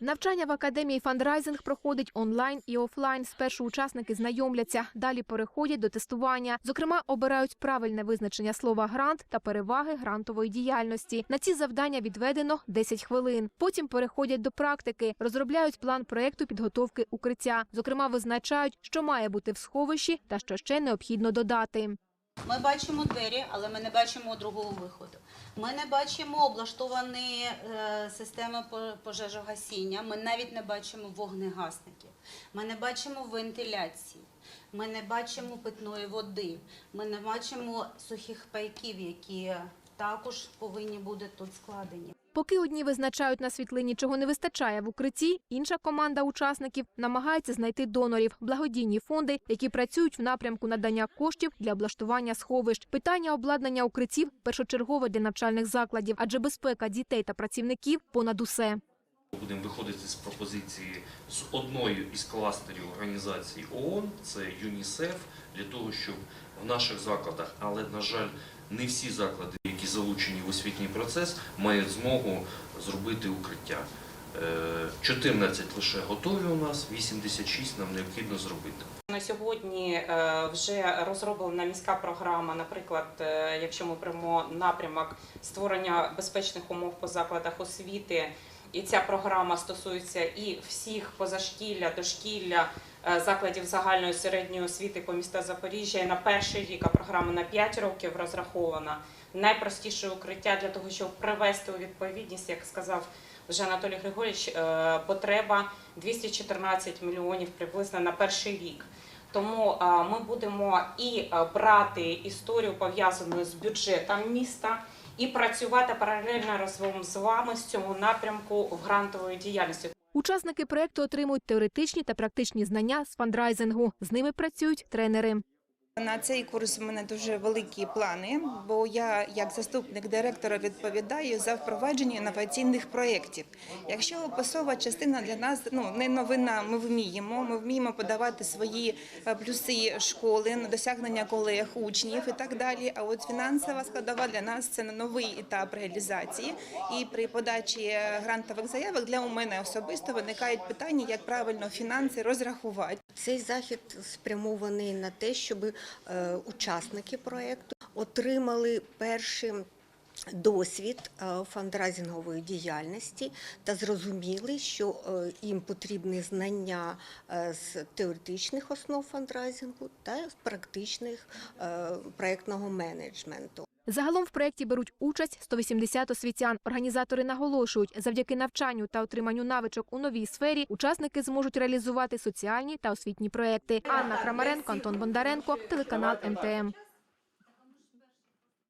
Навчання в академії фандрайзинг проходить онлайн і офлайн. Спершу учасники знайомляться, далі переходять до тестування. Зокрема, обирають правильне визначення слова грант та переваги грантової діяльності. На ці завдання відведено 10 хвилин. Потім переходять до практики, розробляють план проекту підготовки укриття. Зокрема, визначають, що має бути в сховищі та що ще необхідно додати. Ми бачимо двері, але ми не бачимо другого виходу. Ми не бачимо облаштовані е, системи по- пожежогасіння. Ми навіть не бачимо вогнегасників. Ми не бачимо вентиляції. Ми не бачимо питної води. Ми не бачимо сухих пайків, які також повинні бути тут складені. Поки одні визначають на світлині, чого не вистачає в укритті, інша команда учасників намагається знайти донорів, благодійні фонди, які працюють в напрямку надання коштів для облаштування сховищ. Питання обладнання укриттів першочергове для навчальних закладів, адже безпека дітей та працівників понад усе. Будемо виходити з пропозиції з одної із кластерів організацій ООН, це ЮНІСЕФ, для того, щоб в наших закладах, але на жаль, не всі заклади, залучені в освітній процес, мають змогу зробити укриття. Е, 14 лише готові у нас, 86 нам необхідно зробити. На сьогодні е, вже розроблена міська програма. Наприклад, е, якщо ми беремо напрямок створення безпечних умов по закладах освіти, і ця програма стосується і всіх позашкілля, дошкілля, е, закладів загальної середньої освіти по місту Запоріжжя. І на перший рік а програма на 5 років розрахована. Найпростіше укриття для того, щоб привести у відповідність, як сказав вже Анатолій Григорійович, е, потреба 214 мільйонів приблизно на перший рік. Тому е, ми будемо і брати історію пов'язану з бюджетом міста, і працювати паралельно разом з вами з цього напрямку в грантової діяльності. Учасники проекту отримують теоретичні та практичні знання з фандрайзингу. З ними працюють тренери. На цей курс у мене дуже великі плани, бо я, як заступник директора, відповідаю за впровадження інноваційних проєктів. Якщо описова частина для нас ну не новина, ми вміємо. Ми вміємо подавати свої е, плюси школи досягнення колег, учнів і так далі. А от фінансова складова для нас це новий етап реалізації. І при подачі е, грантових заявок для мене особисто виникають питання, як правильно фінанси розрахувати. Цей захід спрямований на те, щоб учасники проєкту отримали перший досвід е, фандрайзингової діяльності та зрозуміли, що е, їм потрібні знання е, з теоретичних основ фандрайзингу та з практичних е, проєктного менеджменту. Загалом в проєкті беруть участь 180 освітян. Організатори наголошують, завдяки навчанню та отриманню навичок у новій сфері учасники зможуть реалізувати соціальні та освітні проекти. Анна Крамаренко, Антон Бондаренко, телеканал МТМ.